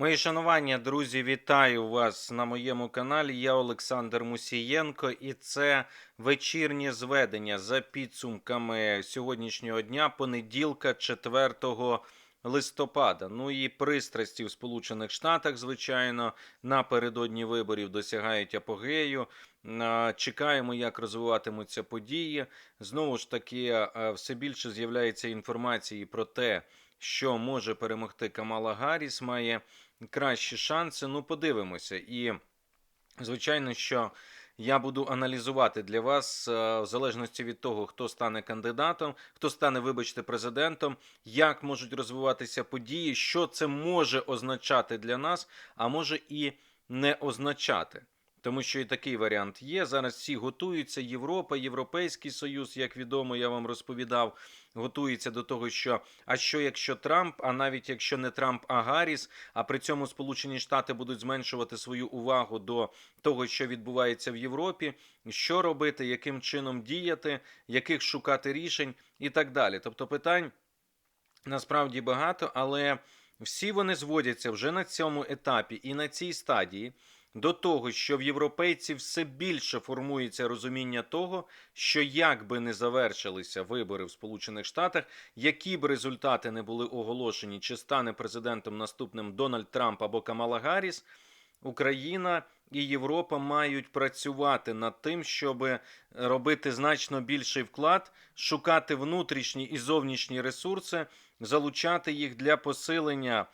Мої шанування, друзі, вітаю вас на моєму каналі. Я Олександр Мусієнко, і це вечірнє зведення за підсумками сьогоднішнього дня, понеділка, 4 листопада. Ну і пристрасті в Сполучених Штатах, звичайно, напередодні виборів досягають апогею. Чекаємо, як розвиватимуться події. Знову ж таки, все більше з'являється інформації про те, що може перемогти Камала Гарріс, має кращі шанси. Ну, подивимося. І, звичайно, що я буду аналізувати для вас, е, в залежності від того, хто стане кандидатом, хто стане, вибачте, президентом, як можуть розвиватися події, що це може означати для нас, а може і не означати. Тому що і такий варіант є. Зараз всі готуються. Європа, Європейський Союз, як відомо, я вам розповідав, готується до того, що а що якщо Трамп, а навіть якщо не Трамп, а Гарріс, а при цьому Сполучені Штати будуть зменшувати свою увагу до того, що відбувається в Європі, що робити, яким чином діяти, яких шукати рішень і так далі. Тобто питань насправді багато, але всі вони зводяться вже на цьому етапі і на цій стадії до того, що в європейців все більше формується розуміння того, що як би не завершилися вибори в Сполучених Штатах, які б результати не були оголошені, чи стане президентом наступним Дональд Трамп або Камала Гарріс, Україна і Європа мають працювати над тим, щоб робити значно більший вклад, шукати внутрішні і зовнішні ресурси, залучати їх для посилення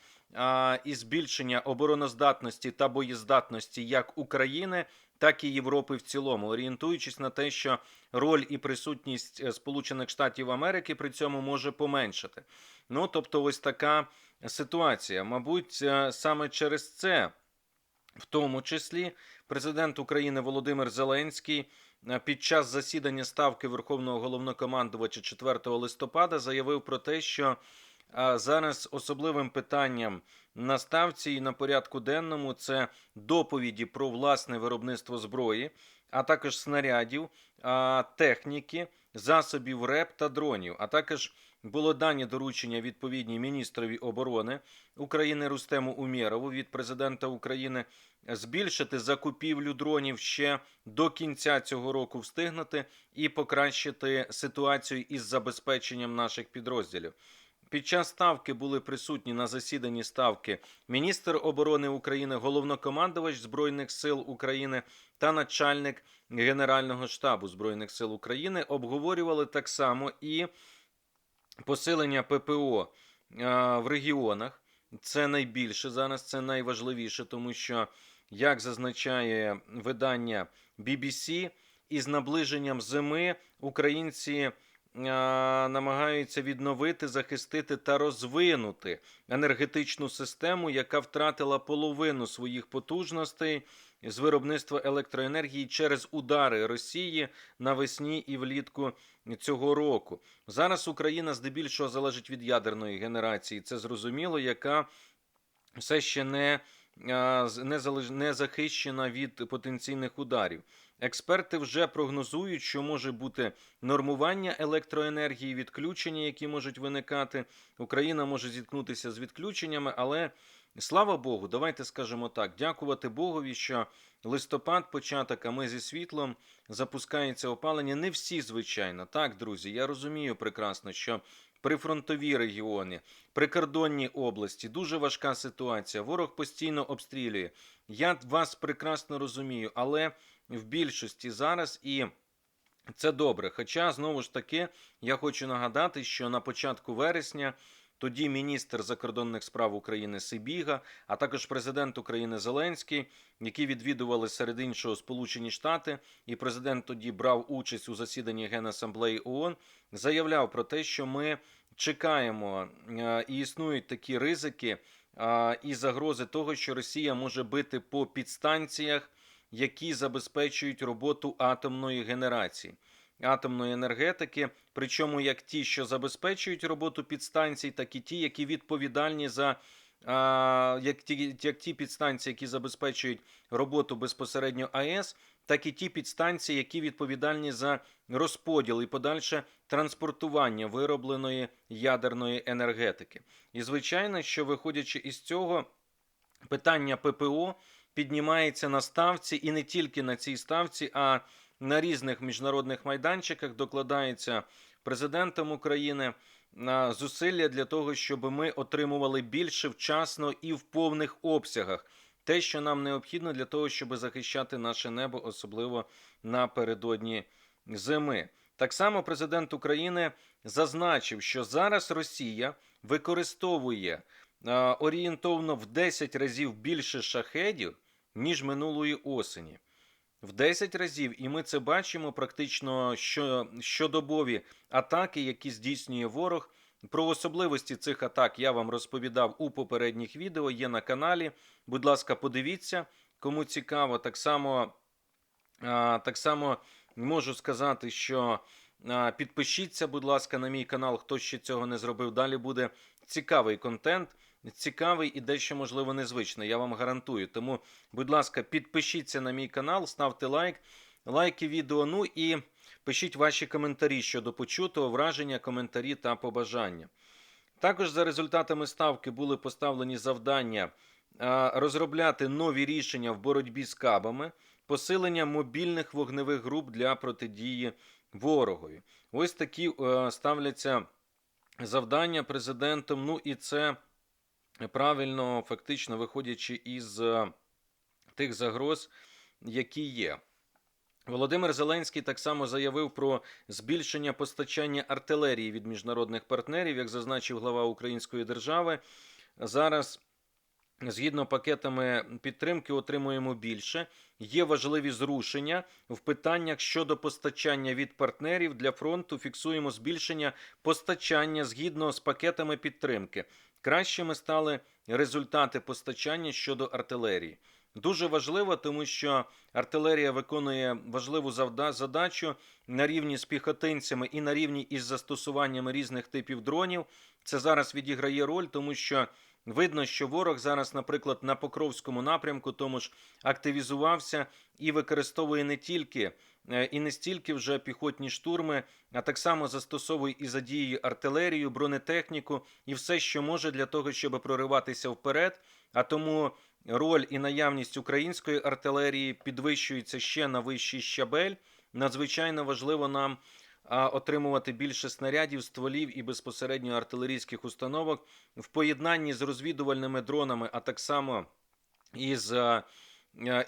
і збільшення обороноздатності та боєздатності як України, так і Європи в цілому, орієнтуючись на те, що роль і присутність е, Сполучених Штатів Америки при цьому може поменшити. Ну тобто, ось така ситуація. Мабуть, е, саме через це. В тому числі президент України Володимир Зеленський е, під час засідання ставки Верховного головнокомандувача 4 листопада заявив про те, що а зараз особливим питанням на ставці і на порядку денному це доповіді про власне виробництво зброї, а також снарядів, техніки, засобів РЕП та дронів. А також було дані доручення відповідній міністрові оборони України Рустему Умєрову від президента України збільшити закупівлю дронів ще до кінця цього року встигнути і покращити ситуацію із забезпеченням наших підрозділів. Під час ставки були присутні на засіданні ставки міністр оборони України, головнокомандувач Збройних сил України та начальник Генерального штабу Збройних сил України. Обговорювали так само і посилення ППО в регіонах. Це найбільше зараз, це найважливіше, тому що, як зазначає видання BBC, із наближенням зими українці намагаються відновити, захистити та розвинути енергетичну систему, яка втратила половину своїх потужностей з виробництва електроенергії через удари Росії навесні і влітку цього року. Зараз Україна здебільшого залежить від ядерної генерації. Це зрозуміло, яка все ще не не, захищена від потенційних ударів. Експерти вже прогнозують, що може бути нормування електроенергії, відключення, які можуть виникати. Україна може зіткнутися з відключеннями, але слава Богу, давайте скажемо так: дякувати Богові, що листопад, початок, а ми зі світлом запускається опалення. Не всі, звичайно. Так, друзі, я розумію прекрасно, що прифронтові регіони, прикордонні області дуже важка ситуація. Ворог постійно обстрілює. Я вас прекрасно розумію, але в більшості зараз і. Це добре. Хоча, знову ж таки, я хочу нагадати, що на початку вересня тоді міністр закордонних справ України Сибіга, а також президент України Зеленський, які відвідували серед іншого Сполучені Штати, і президент тоді брав участь у засіданні Генасамблеї ООН, заявляв про те, що ми чекаємо е, і існують такі ризики і загрози того, що Росія може бити по підстанціях які забезпечують роботу атомної генерації, атомної енергетики, причому як ті, що забезпечують роботу підстанцій, так і ті, які відповідальні за як ті, як ті підстанції, які забезпечують роботу безпосередньо АЕС, так і ті підстанції, які відповідальні за розподіл і подальше транспортування виробленої ядерної енергетики. І звичайно, що виходячи із цього. питання ППО піднімається на ставці, і не тільки на цій ставці, а на різних міжнародних майданчиках докладається президентом України на зусилля для того, щоб ми отримували більше вчасно і в повних обсягах. Те, що нам необхідно для того, щоб захищати наше небо, особливо напередодні зими. Так само президент України зазначив, що зараз Росія використовує орієнтовно в 10 разів більше шахедів, ніж минулої осені. В 10 разів, і ми це бачимо практично що, щодобові атаки, які здійснює ворог. Про особливості цих атак я вам розповідав у попередніх відео. Є на каналі. Будь ласка, подивіться, кому цікаво. Так само, так само можу сказати, що підпишіться, будь ласка, на мій канал, хто ще цього не зробив. Далі буде цікавий контент. Цікавий і дещо можливо незвичний, я вам гарантую. Тому, будь ласка, підпишіться на мій канал, ставте лайк, лайки відео. Ну і пишіть ваші коментарі щодо почутого, враження, коментарі та побажання. Також за результатами ставки були поставлені завдання розробляти нові рішення в боротьбі з кабами, посилення мобільних вогневих груп для протидії ворогові. Ось такі е, ставляться завдання президентом. Ну і це правильно, фактично виходячи із е, тих загроз, які є. Володимир Зеленський так само заявив про збільшення постачання артилерії від міжнародних партнерів, як зазначив глава Української держави. Зараз, згідно пакетами підтримки, отримуємо більше. Є важливі зрушення в питаннях щодо постачання від партнерів для фронту. Фіксуємо збільшення постачання згідно з пакетами підтримки. Кращими стали результати постачання щодо артилерії. Дуже важливо, тому що артилерія виконує важливу задачу на рівні з піхотинцями і на рівні із застосуваннями різних типів дронів. Це зараз відіграє роль, тому що видно, що ворог зараз, наприклад, на Покровському напрямку, тому ж активізувався і використовує не тільки і не стільки вже піхотні штурми, а так само застосовує і задіює артилерію, бронетехніку і все, що може для того, щоб прориватися вперед. А тому роль і наявність української артилерії підвищується ще на вищий щабель. Надзвичайно важливо нам отримувати більше снарядів, стволів і безпосередньо артилерійських установок в поєднанні з розвідувальними дронами, а так само і з а, а,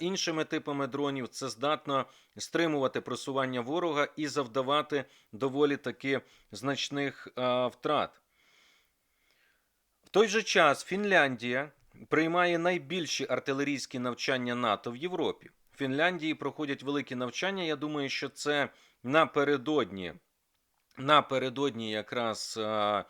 іншими типами дронів. Це здатно стримувати просування ворога і завдавати доволі таки значних втрат. В той же час Фінляндія приймає найбільші артилерійські навчання НАТО в Європі. В Фінляндії проходять великі навчання. Я думаю, що це напередодні, напередодні якраз а,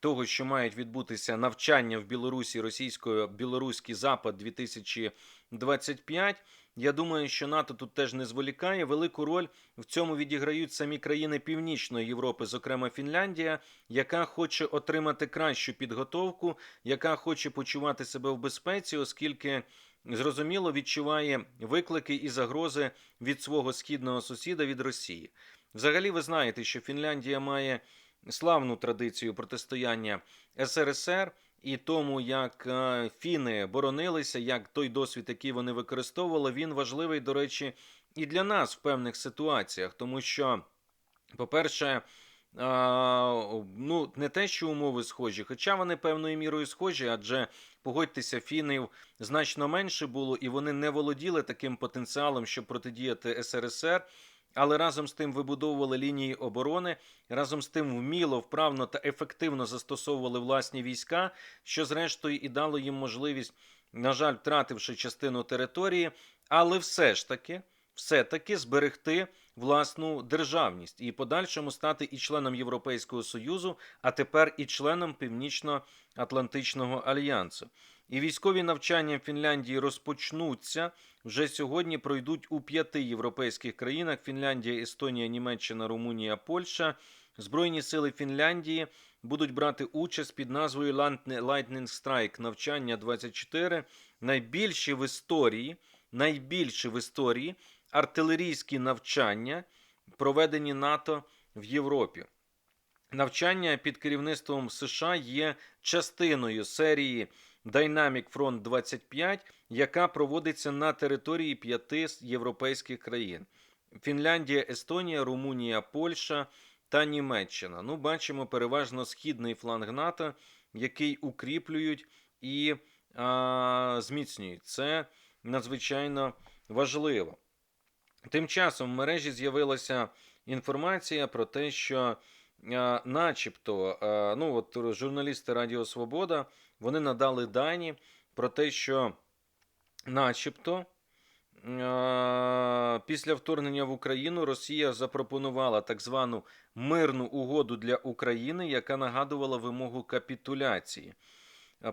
того, що мають відбутися навчання в Білорусі російською білоруський запад 2025. Я думаю, що НАТО тут теж не зволікає. Велику роль в цьому відіграють самі країни Північної Європи, зокрема Фінляндія, яка хоче отримати кращу підготовку, яка хоче почувати себе в безпеці, оскільки зрозуміло відчуває виклики і загрози від свого східного сусіда від Росії. Взагалі, ви знаєте, що Фінляндія має славну традицію протистояння СРСР і тому, як е, фіни боронилися, як той досвід, який вони використовували, він важливий, до речі, і для нас в певних ситуаціях, тому що, по-перше, ну, не те, що умови схожі, хоча вони певною мірою схожі, адже погодьтеся, фінів значно менше було, і вони не володіли таким потенціалом, щоб протидіяти СРСР. Але разом з тим вибудовували лінії оборони, разом з тим вміло, вправно та ефективно застосовували власні війська, що зрештою і дало їм можливість, на жаль, втративши частину території, але все ж таки, все-таки зберегти власну державність і подальшому стати і членом Європейського Союзу, а тепер і членом Північно-Атлантичного альянсу. І військові навчання в Фінляндії розпочнуться вже сьогодні. Пройдуть у п'яти європейських країнах: Фінляндія, Естонія, Німеччина, Румунія, Польща. Збройні сили Фінляндії будуть брати участь під назвою Lightning Strike навчання 24 найбільші в історії, найбільші в історії артилерійські навчання, проведені НАТО в Європі. Навчання під керівництвом США є частиною серії Dynamic Front 25, яка проводиться на території п'яти європейських країн: Фінляндія, Естонія, Румунія, Польща та Німеччина. Ну, бачимо переважно східний фланг НАТО, який укріплюють і а, зміцнюють. Це надзвичайно важливо. Тим часом в мережі з'явилася інформація про те, що, а, начебто, а, ну от журналісти Радіо Свобода вони надали дані про те, що, начебто, після вторгнення в Україну Росія запропонувала так звану мирну угоду для України, яка нагадувала вимогу капітуляції.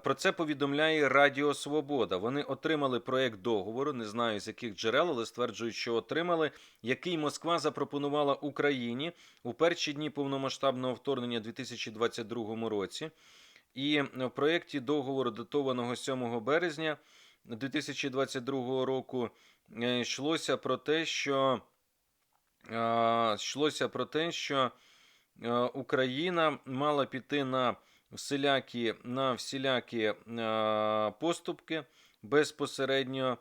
Про це повідомляє Радіо Свобода. Вони отримали проект договору, не знаю з яких джерел, але стверджують, що отримали, який Москва запропонувала Україні у перші дні повномасштабного вторгнення у 2022 році. І в проєкті договору, датованого 7 березня 2022 року, е, йшлося про те, що е, йшлося про те, що е, Україна мала піти на всілякі, на всілякі е, поступки безпосередньо е,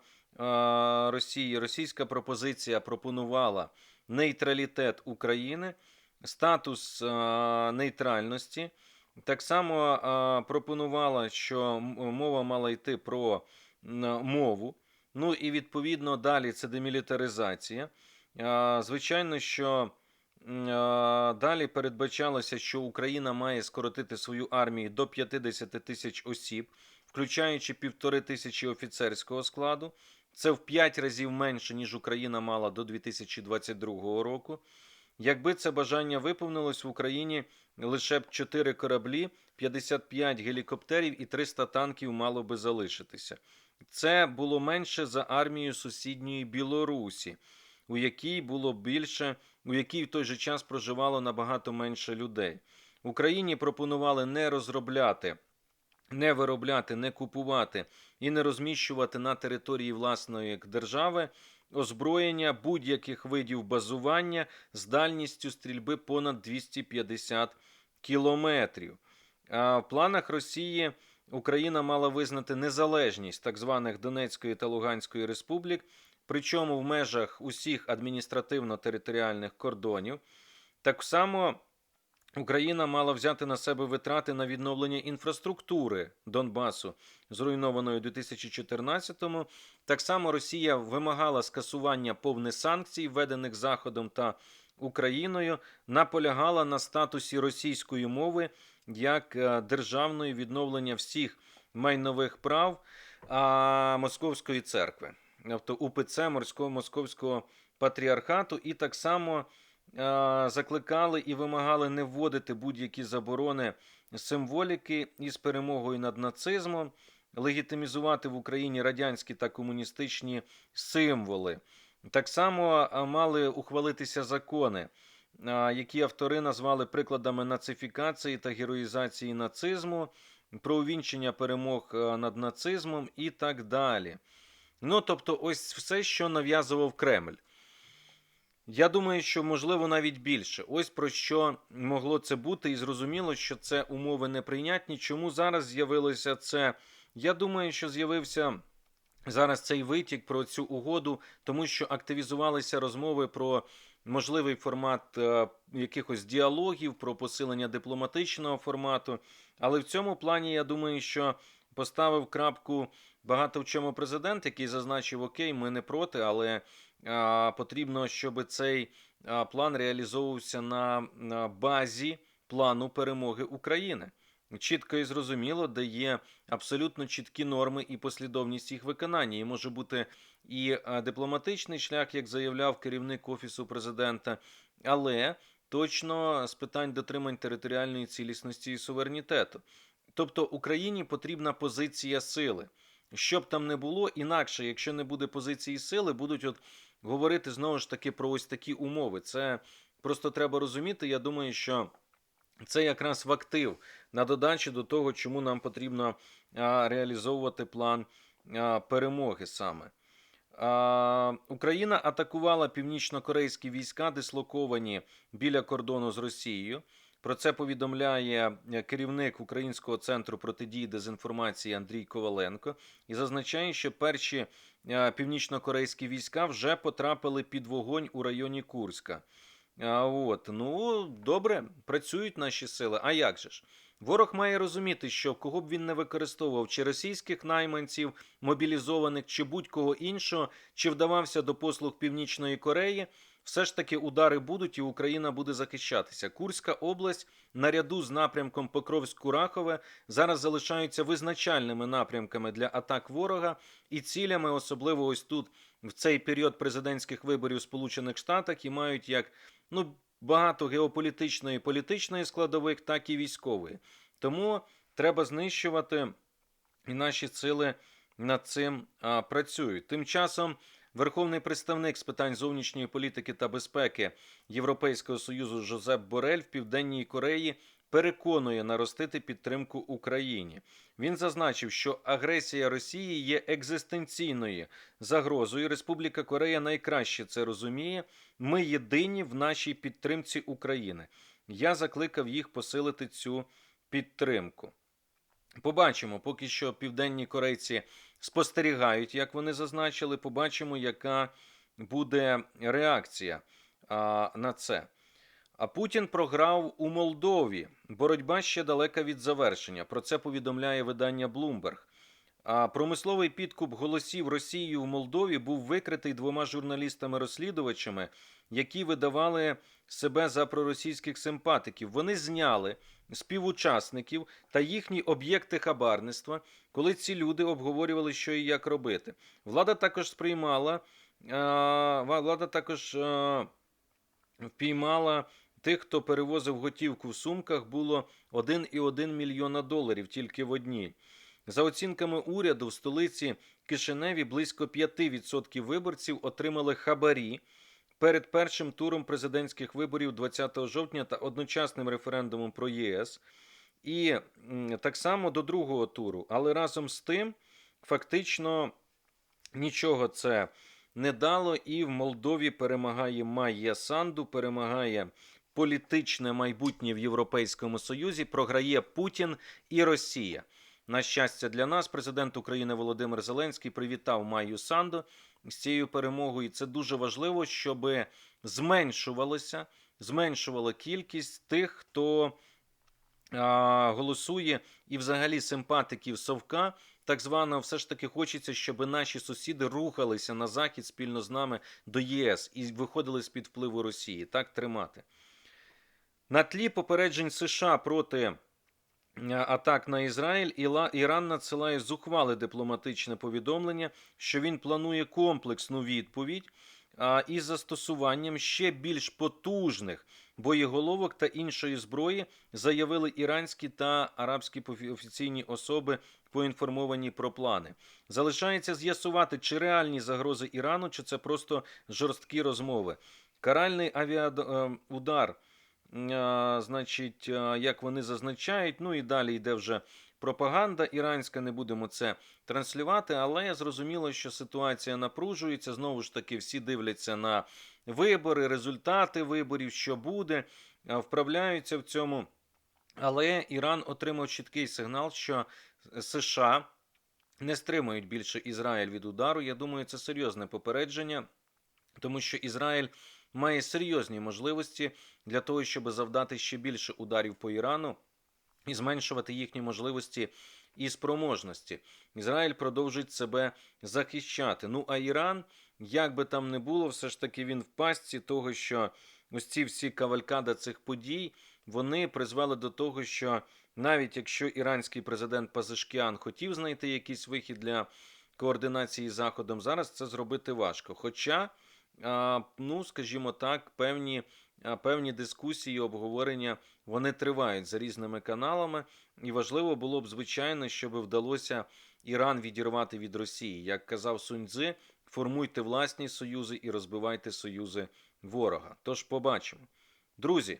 Росії. Російська пропозиція пропонувала нейтралітет України, статус е, нейтральності. Так само пропонувала, що мова мала йти про мову. Ну і відповідно далі це демілітаризація. Звичайно, що далі передбачалося, що Україна має скоротити свою армію до 50 тисяч осіб, включаючи півтори тисячі офіцерського складу. Це в 5 разів менше, ніж Україна мала до 2022 року. Якби це бажання виповнилось в Україні лише б 4 кораблі, 55 гелікоптерів і 300 танків мало би залишитися. Це було менше за армію сусідньої Білорусі, у якій було більше, у якій в той же час проживало набагато менше людей. Україні пропонували не розробляти, не виробляти, не купувати і не розміщувати на території власної держави озброєння будь-яких видів базування з дальністю стрільби понад 250 кілометрів. А в планах Росії Україна мала визнати незалежність так званих Донецької та Луганської республік, причому в межах усіх адміністративно-територіальних кордонів. Так само Україна мала взяти на себе витрати на відновлення інфраструктури Донбасу, зруйнованої у 2014-му. Так само Росія вимагала скасування повних санкцій, введених Заходом та Україною, наполягала на статусі російської мови як е, державної відновлення всіх майнових прав а, Московської церкви, тобто УПЦ морського московського патріархату, і так само закликали і вимагали не вводити будь-які заборони символіки із перемогою над нацизмом, легітимізувати в Україні радянські та комуністичні символи. Так само мали ухвалитися закони, які автори назвали прикладами нацифікації та героїзації нацизму, про увінчення перемог над нацизмом і так далі. Ну, тобто, ось все, що нав'язував Кремль. Я думаю, що можливо навіть більше. Ось про що могло це бути, і зрозуміло, що це умови неприйнятні. Чому зараз з'явилося це? Я думаю, що з'явився зараз цей витік про цю угоду, тому що активізувалися розмови про можливий формат е, якихось діалогів, про посилення дипломатичного формату. Але в цьому плані я думаю, що поставив крапку багато в чому президент, який зазначив: Окей, ми не проти, але потрібно, щоб цей план реалізовувався на, базі плану перемоги України. Чітко і зрозуміло, де є абсолютно чіткі норми і послідовність їх виконання. І може бути і дипломатичний шлях, як заявляв керівник офісу президента, але точно з питань дотримань територіальної цілісності і суверенітету. Тобто Україні потрібна позиція сили. Що б там не було, інакше, якщо не буде позиції сили, будуть от говорити знову ж таки про ось такі умови. Це просто треба розуміти. Я думаю, що це якраз в актив на додачі до того, чому нам потрібно реалізовувати план перемоги саме. Україна атакувала північно-корейські війська, дислоковані біля кордону з Росією. Про це повідомляє е, керівник Українського центру протидії дезінформації Андрій Коваленко і зазначає, що перші е, північно-корейські війська вже потрапили під вогонь у районі Курська. А от ну добре, працюють наші сили. А як же ж? Ворог має розуміти, що кого б він не використовував, чи російських найманців, мобілізованих, чи будь-кого іншого, чи вдавався до послуг Північної Кореї, все ж таки удари будуть, і Україна буде захищатися. Курська область наряду з напрямком Покровськ-Курахове зараз залишаються визначальними напрямками для атак ворога і цілями, особливо ось тут в цей період президентських виборів Сполучених Штатах, і мають як ну багато геополітичної політичної складових, так і військової. Тому треба знищувати, і наші сили над цим а, працюють. Тим часом верховний представник з питань зовнішньої політики та безпеки Європейського союзу Жозеп Борель в Південній Кореї переконує наростити підтримку Україні. Він зазначив, що агресія Росії є екзистенційною загрозою. Республіка Корея найкраще це розуміє. Ми єдині в нашій підтримці України. Я закликав їх посилити цю підтримку. Побачимо, поки що південні корейці спостерігають, як вони зазначили. Побачимо, яка буде реакція а, на це. А Путін програв у Молдові. Боротьба ще далека від завершення. Про це повідомляє видання Bloomberg. А промисловий підкуп голосів Росії в Молдові був викритий двома журналістами-розслідувачами, які видавали себе за проросійських симпатиків. Вони зняли співучасників та їхні об'єкти хабарництва, коли ці люди обговорювали, що і як робити. Влада також сприймала, а, влада також а, впіймала тих, хто перевозив готівку в сумках, було 1,1 мільйона доларів тільки в одній. За оцінками уряду, в столиці Кишиневі близько 5% виборців отримали хабарі перед першим туром президентських виборів 20 жовтня та одночасним референдумом про ЄС. І так само до другого туру. Але разом з тим, фактично нічого це не дало, і в Молдові перемагає Майя Санду, перемагає політичне майбутнє в Європейському Союзі, програє Путін і Росія. На щастя, для нас президент України Володимир Зеленський привітав Майю Санду з цією перемогою. І це дуже важливо, щоб зменшувалося, зменшувала кількість тих, хто а, голосує, і взагалі симпатиків Совка. Так звано, все ж таки хочеться, щоб наші сусіди рухалися на захід спільно з нами до ЄС і виходили з під впливу Росії. Так тримати. На тлі попереджень США проти атак на Ізраїль, Іран надсилає зухвале дипломатичне повідомлення, що він планує комплексну відповідь із застосуванням ще більш потужних боєголовок та іншої зброї, заявили іранські та арабські офіційні особи, поінформовані про плани. Залишається з'ясувати, чи реальні загрози Ірану, чи це просто жорсткі розмови. Каральний авіаудар а, значить, як вони зазначають. Ну і далі йде вже пропаганда іранська. Не будемо це транслювати, але зрозуміло, що ситуація напружується. Знову ж таки, всі дивляться на вибори, результати виборів, що буде, вправляються в цьому. Але Іран отримав чіткий сигнал, що США не стримують більше Ізраїль від удару. Я думаю, це серйозне попередження, тому що Ізраїль має серйозні можливості для того, щоб завдати ще більше ударів по Ірану і зменшувати їхні можливості і спроможності. Ізраїль продовжить себе захищати. Ну а Іран, як би там не було, все ж таки він в пастці того, що ось ці всі кавалькада цих подій вони призвели до того, що навіть якщо іранський президент Пазишкіан хотів знайти якийсь вихід для координації з Заходом, зараз це зробити важко. Хоча ну, скажімо так, певні, певні дискусії, обговорення вони тривають за різними каналами, і важливо було б, звичайно, щоб вдалося Іран відірвати від Росії. Як казав Суньцзи, формуйте власні союзи і розбивайте союзи ворога. Тож побачимо. Друзі,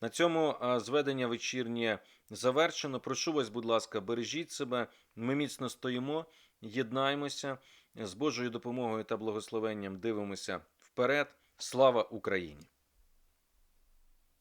на цьому зведення вечірнє завершено. Прошу вас, будь ласка, бережіть себе. Ми міцно стоїмо, єднаймося з Божою допомогою та благословенням. Дивимося вперед. Слава Україні!